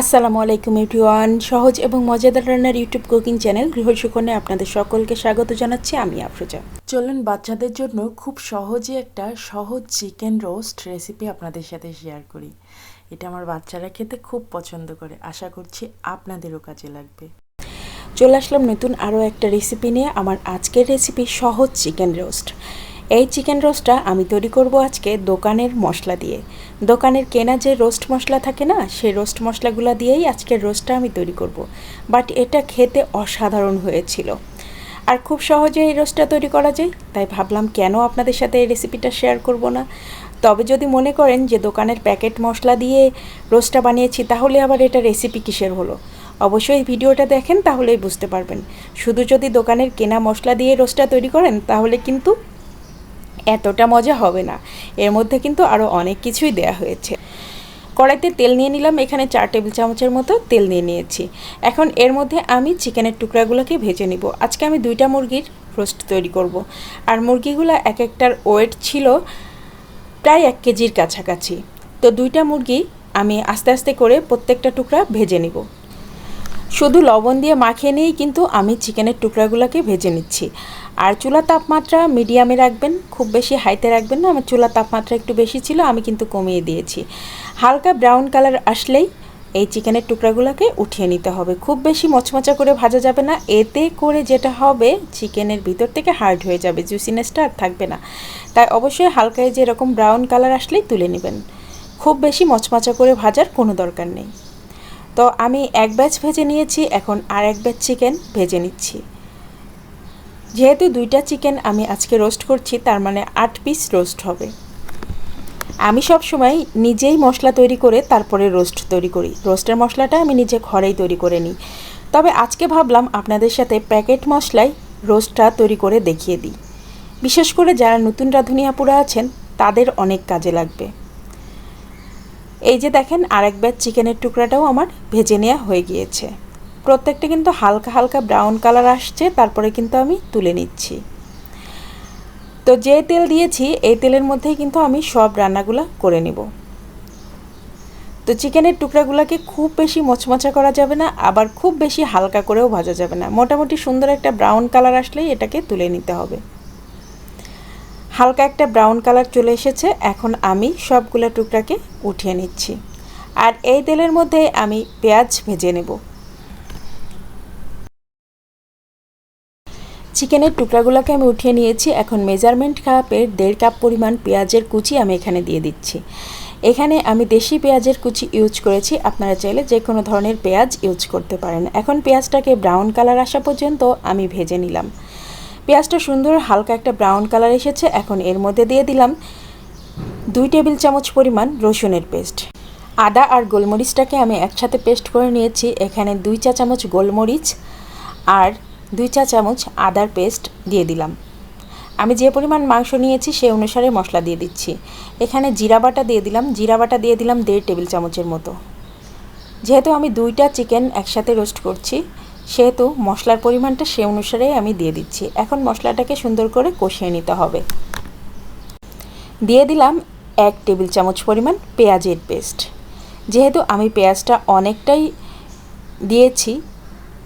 আসসালামু আলাইকুম এভরিওয়ান। সহজ এবং মজাদার রান্নার ইউটিউব কুকিং চ্যানেল গৃহসুকন্যা আপনাদের সকলকে স্বাগত জানাচ্ছি আমি আফরোজা। চলুন বাচ্চাদের জন্য খুব সহজে একটা সহজ চিকেন রোস্ট রেসিপি আপনাদের সাথে শেয়ার করি। এটা আমার বাচ্চারা খেতে খুব পছন্দ করে। আশা করছি আপনাদেরও কাজে লাগবে। চলে আসলাম নতুন আরও একটা রেসিপি নিয়ে। আমার আজকের রেসিপি সহজ চিকেন রোস্ট। এই চিকেন রোস্টটা আমি তৈরি করব আজকে দোকানের মশলা দিয়ে। দোকানের কেনা যে রোস্ট মশলা থাকে না সেই রোস্ট মশলাগুলো দিয়েই আজকের রোস্টটা আমি তৈরি করব। বাট এটা খেতে অসাধারণ হয়েছিল। আর খুব সহজে এই রোস্টটা তৈরি করা যায়, তাই ভাবলাম কেন আপনাদের সাথে এই রেসিপিটা শেয়ার করব না? তবে যদি মনে করেন যে দোকানের প্যাকেট মশলা দিয়ে রোস্টটা বানিয়েছি, তাহলে আবার এটা রেসিপি কিসের হলো? অবশ্যই ভিডিওটা দেখেন, তাহলেই বুঝতে পারবেন। শুধু যদি দোকানের কেনা মশলা দিয়ে রোস্টটা তৈরি করেন, তাহলে কিন্তু এতটা মজা হবে না। এর মধ্যে কিন্তু আরও অনেক কিছুই দেয়া হয়েছে। কড়াইতে তেল নিয়ে নিলাম, এখানে চার টেবিল চামচের মতো তেল নিয়ে নিয়েছি। এখন এর মধ্যে আমি চিকেনের টুকরাগুলোকে ভেজে নিব। আজকে আমি দুইটা মুরগির রোস্ট তৈরি করব। আর মুরগিগুলো এক একটার ওয়েট ছিল প্রায় এক কেজির কাছাকাছি। তো দুইটা মুরগি আমি আস্তে আস্তে করে প্রত্যেকটা টুকরা ভেজে নিব। শুধু লবণ দিয়ে মাখিয়ে নিয়েই কিন্তু আমি চিকেনের টুকরাগুলোকে ভেজে নিচ্ছি। আর চুলা তাপমাত্রা মিডিয়ামে রাখবেন, খুব বেশি হাইতে রাখবেন না। আমার চুলা তাপমাত্রা একটু বেশি ছিল, আমি কিন্তু কমিয়ে দিয়েছি। হালকা ব্রাউন কালার আসলেই এই চিকেনের টুকরাগুলোকে উঠিয়ে নিতে হবে। খুব বেশি মচমচা করে ভাজা যাবে না। এতে করে যেটা হবে, চিকেনের ভিতর থেকে হার্ড হয়ে যাবে, জুসিনেসটা আর থাকবে না। তাই অবশ্যই হালকায় যেরকম ব্রাউন কালার আসলেই তুলে নেবেন। খুব বেশি মচমচা করে ভাজার কোনো দরকার নেই। তো আমি এক ব্যাচ ভেজে নিয়েছি, এখন আর এক ব্যাচ চিকেন ভেজে নিচ্ছি। যেহেতু দুইটা চিকেন আমি আজকে রোস্ট করছি, তার মানে আট পিস রোস্ট হবে। আমি সব সময় নিজেই মশলা তৈরি করে তারপরে রোস্ট তৈরি করি। রোস্টের মশলাটা আমি নিজে ঘরেই তৈরি করে নিই। তবে আজকে ভাবলাম আপনাদের সাথে প্যাকেট মশলায় রোস্টটা তৈরি করে দেখিয়ে দিই। বিশেষ করে যারা নতুন রাঁধুনিয়াপুরা আছেন, তাদের অনেক কাজে লাগবে। এই যে দেখেন, আরেক ব্যাচ চিকেনের টুকরাটাও আমার ভেজে নেওয়া হয়ে গিয়েছে। প্রত্যেকটা কিন্তু হালকা হালকা ব্রাউন কালার আসছে, তারপরে কিন্তু আমি তুলে নিচ্ছি। তো যে তেল দিয়েছি, এই তেলের মধ্যেই কিন্তু আমি সব রান্নাগুলো করে নেব। তো চিকেনের টুকরাগুলোকে খুব বেশি মচমচা করা যাবে না, আবার খুব বেশি হালকা করেও ভাজা যাবে না। মোটামুটি সুন্দর একটা ব্রাউন কালার আসলেই এটাকে তুলে নিতে হবে। হালকা একটা ব্রাউন কালার চলে এসেছে, এখন আমি সবগুলো টুকরাকে উঠিয়ে নিচ্ছি। আর এই তেলের মধ্যে আমি পেঁয়াজ ভেজে নেব। চিকেনের টুকরাগুলোকে আমি উঠিয়ে নিয়েছি, এখন মেজারমেন্ট কাপের দেড় কাপ পরিমাণ পেঁয়াজের কুচি আমি এখানে দিয়ে দিচ্ছি। এখানে আমি দেশি পেঁয়াজের কুচি ইউজ করেছি, আপনারা চাইলে যে কোনো ধরনের পেঁয়াজ ইউজ করতে পারেন। এখন পেঁয়াজটাকে ব্রাউন কালার আসা পর্যন্ত আমি ভেজে নিলাম। পেঁয়াজটা সুন্দর হালকা একটা ব্রাউন কালার এসেছে, এখন এর মধ্যে দিয়ে দিলাম দুই টেবিল চামচ পরিমাণ রসুনের পেস্ট আদা আর গোলমরিচটাকে আমি একসাথে পেস্ট করে নিয়েছি, এখানে দুই চা চামচ গোলমরিচ আর দুই চা চামচ আদার পেস্ট দিয়ে দিলাম। আমি যে পরিমাণ মাংস নিয়েছি সেই অনুসারে মশলা দিয়ে দিচ্ছি। এখানে জিরা বাটা দিয়ে দিলাম, জিরা বাটা দিয়ে দিলাম দেড় টেবিল চামচের মতো। যেহেতু আমি দুইটা চিকেন একসাথে রোস্ট করছি সেহেতু মশলার পরিমাণটা সে অনুসারে আমি দিয়ে দিচ্ছি। এখন মশলাটাকে সুন্দর করে কষিয়ে নিতে হবে। দিয়ে দিলাম এক টেবিল চামচ পরিমাণ পেঁয়াজের পেস্ট। যেহেতু আমি পেঁয়াজটা অনেকটাই দিয়েছি,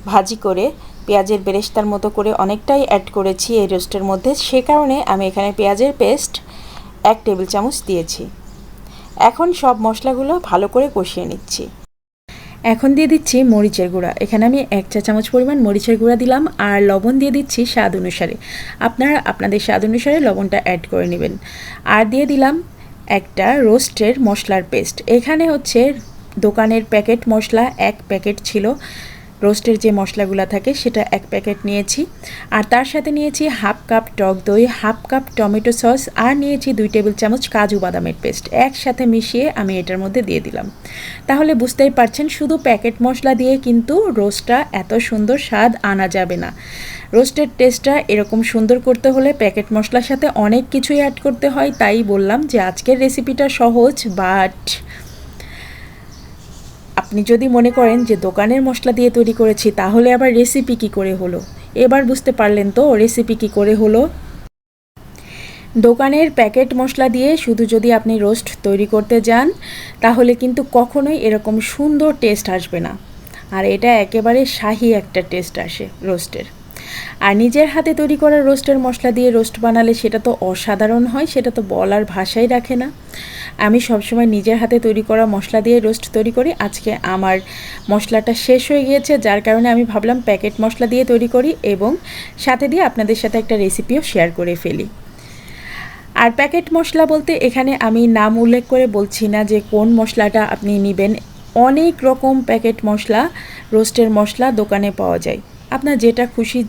ভাজি করে, পেঁয়াজের বেরেস্তার মতো করে অনেকটাই অ্যাড করেছি এই রোস্টের মধ্যে, সে কারণে আমি এখানে পেঁয়াজের পেস্ট এক টেবিল চামচ দিয়েছি। এখন সব মশলাগুলো ভালো করে কষিয়ে নিচ্ছি। এখন দিয়ে দিচ্ছি মরিচের গুঁড়া। এখানে আমি এক চা চামচ পরিমাণ মরিচের গুঁড়া দিলাম আর লবণ দিয়ে দিচ্ছি স্বাদ অনুসারে। আপনারা আপনাদের স্বাদ অনুসারে লবণটা অ্যাড করে নেবেন। আর দিয়ে দিলাম একটা রোস্টের মশলার পেস্ট এখানে হচ্ছে দোকানের প্যাকেট মশলা এক প্যাকেট ছিল। রোস্টের যে মশলাগুলো থাকে, সেটা এক প্যাকেট নিয়েছি। আর তার সাথে নিয়েছি হাফ কাপ টক দই, হাফ কাপ টমেটো সস, আর নিয়েছি দুই টেবিল চামচ কাজু বাদামের পেস্ট। একসাথে মিশিয়ে আমি এটার মধ্যে দিয়ে দিলাম। তাহলে বুঝতেই পারছেন, শুধু প্যাকেট মশলা দিয়ে কিন্তু রোস্টটা এত সুন্দর স্বাদ আনা যাবে না। রোস্টের টেস্টটা এরকম সুন্দর করতে হলে প্যাকেট মশলার সাথে অনেক কিছুই অ্যাড করতে হয়। তাই বললাম যে আজকের রেসিপিটা সহজ বাট আপনি যদি মনে করেন যে দোকানের মশলা দিয়ে তৈরি করেছি, তাহলে আবার রেসিপি কি করে হলো? এবার বুঝতে পারলেন তো রেসিপি কি করে হলো? দোকানের প্যাকেট মশলা দিয়ে শুধু যদি আপনি রোস্ট তৈরি করতে যান, তাহলে কিন্তু কখনোই এরকম সুন্দর টেস্ট আসবে না। আর এটা একেবারে শাহি একটা টেস্ট আসে রোস্টের আর নিজের হাতে তৈরি করা রোস্টের মশলা দিয়ে রোস্ট বানালে সেটা তো অসাধারণ হয়, সেটা তো বলার ভাষাই রাখে না। আমি সবসময় নিজের হাতে তৈরি করা মশলা দিয়ে রোস্ট তৈরি করি। আজকে আমার মশলাটা শেষ হয়ে গিয়েছে, যার কারণে আমি ভাবলাম প্যাকেট মশলা দিয়ে তৈরি করি এবং সাথে দিয়ে আপনাদের সাথে একটা রেসিপিও শেয়ার করে ফেলি। আর প্যাকেট মশলা বলতে এখানে আমি নাম উল্লেখ করে বলছি না যে কোন মশলাটা আপনি নেবেন। অনেক রকম প্যাকেট মশলা, রোস্টের মশলা দোকানে পাওয়া যায়। আপনার যেটা খুশি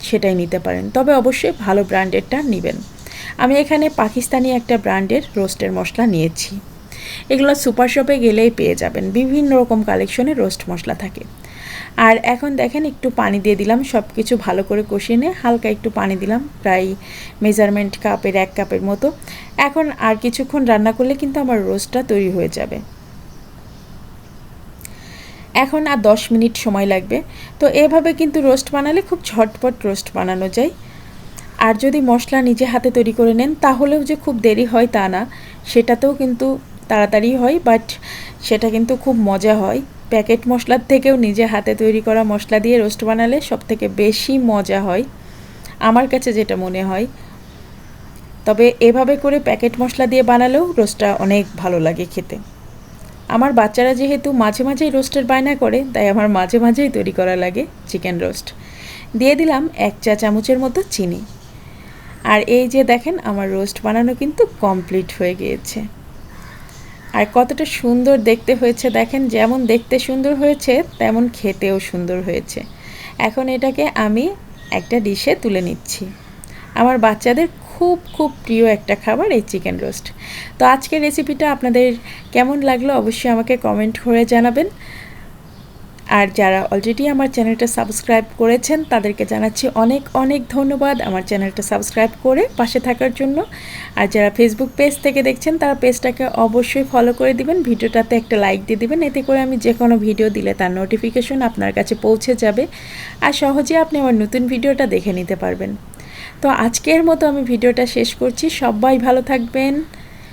সেটাই নিতে পারেন। তবে অবশ্যই ভালো ব্র্যান্ডেরটা নেবেন। আমি এখানে পাকিস্তানি একটা ব্র্যান্ডের রোস্টের মশলা নিয়েছি। এগুলো সুপার শপে গেলেই পেয়ে যাবেন। বিভিন্ন রকম কালেকশনের রোস্ট মশলা থাকে। আর এখন দেখেন একটু পানি দিয়ে দিলাম সব কিছু ভালো করে কষিয়ে নিয়ে হালকা একটু পানি দিলাম, প্রায় মেজারমেন্ট কাপের, এক কাপের মতো। এখন আর কিছুক্ষণ রান্না করলে কিন্তু আমার রোস্টটা তৈরি হয়ে যাবে। এখন আর দশ মিনিট সময় লাগবে। তো এভাবে কিন্তু রোস্ট বানালে খুব ঝটপট রোস্ট বানানো যায়। আর যদি মশলা নিজে হাতে তৈরি করে নেন, তাহলেও যে খুব দেরি হয় তা না। সেটাতেও কিন্তু তাড়াতাড়ি হয়, বাট সেটা কিন্তু খুব মজা হয়। প্যাকেট মশলার থেকেও নিজে হাতে তৈরি করা মশলা দিয়ে রোস্ট বানালে সব থেকে বেশি মজা হয়, আমার কাছে যেটা মনে হয়। তবে এভাবে করে প্যাকেট মশলা দিয়ে বানালেও রোস্টটা অনেক ভালো লাগে খেতে। আমার বাচ্চারা যেহেতু মাঝে মাঝেই রোস্টের বায়না করে, তাই আমার মাঝে মাঝেই তৈরি করা লাগে চিকেন রোস্ট। দিয়ে দিলাম এক চা চামচের মতো চিনি। আর এই যে দেখেন, আমার রোস্ট বানানো কিন্তু কমপ্লিট হয়ে গিয়েছে। আর কতটা সুন্দর দেখতে হয়েছে, দেখেন যেমন দেখতে সুন্দর হয়েছে, তেমন খেতেও সুন্দর হয়েছে। এখন এটাকে আমি একটা ডিশে তুলে নিচ্ছি। আমার বাচ্চাদের খুব খুব প্রিয় একটা খাবার এই চিকেন রোস্ট তো আজকের রেসিপিটা আপনাদের কেমন লাগল অবশ্যই আমাকে কমেন্ট করে জানাবেন। আর যারা অলরেডি আমার চ্যানেলটা সাবস্ক্রাইব করেছেন, তাদেরকে জানাচ্ছি অনেক অনেক ধন্যবাদ আমার চ্যানেলটা সাবস্ক্রাইব করে পাশে থাকার জন্য। আর যারা ফেসবুক পেজ থেকে দেখছেন, তারা পেজটাকে অবশ্যই ফলো করে দিবেন। ভিডিওটাতে একটা লাইক দিয়ে দিবেন। এতে করে আমি যে কোনো ভিডিও দিলে তার নোটিফিকেশন আপনার কাছে পৌঁছে যাবে। আর সহজে আপনি আমার নতুন ভিডিওটা দেখে নিতে পারবেন। তো আজকের মতো আমি ভিডিওটা শেষ করছি। সবাই ভালো থাকবেন,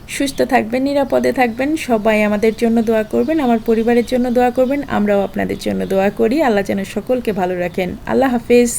সুস্থ থাকবেন, নিরাপদে থাকবেন। সবাই আমাদের জন্য দোয়া করবেন, আমার পরিবারের জন্য দোয়া করবেন, আমরাও আপনাদের জন্য দোয়া করি। আল্লাহ যেন সকলকে ভালো রাখেন। আল্লাহ হাফিজ।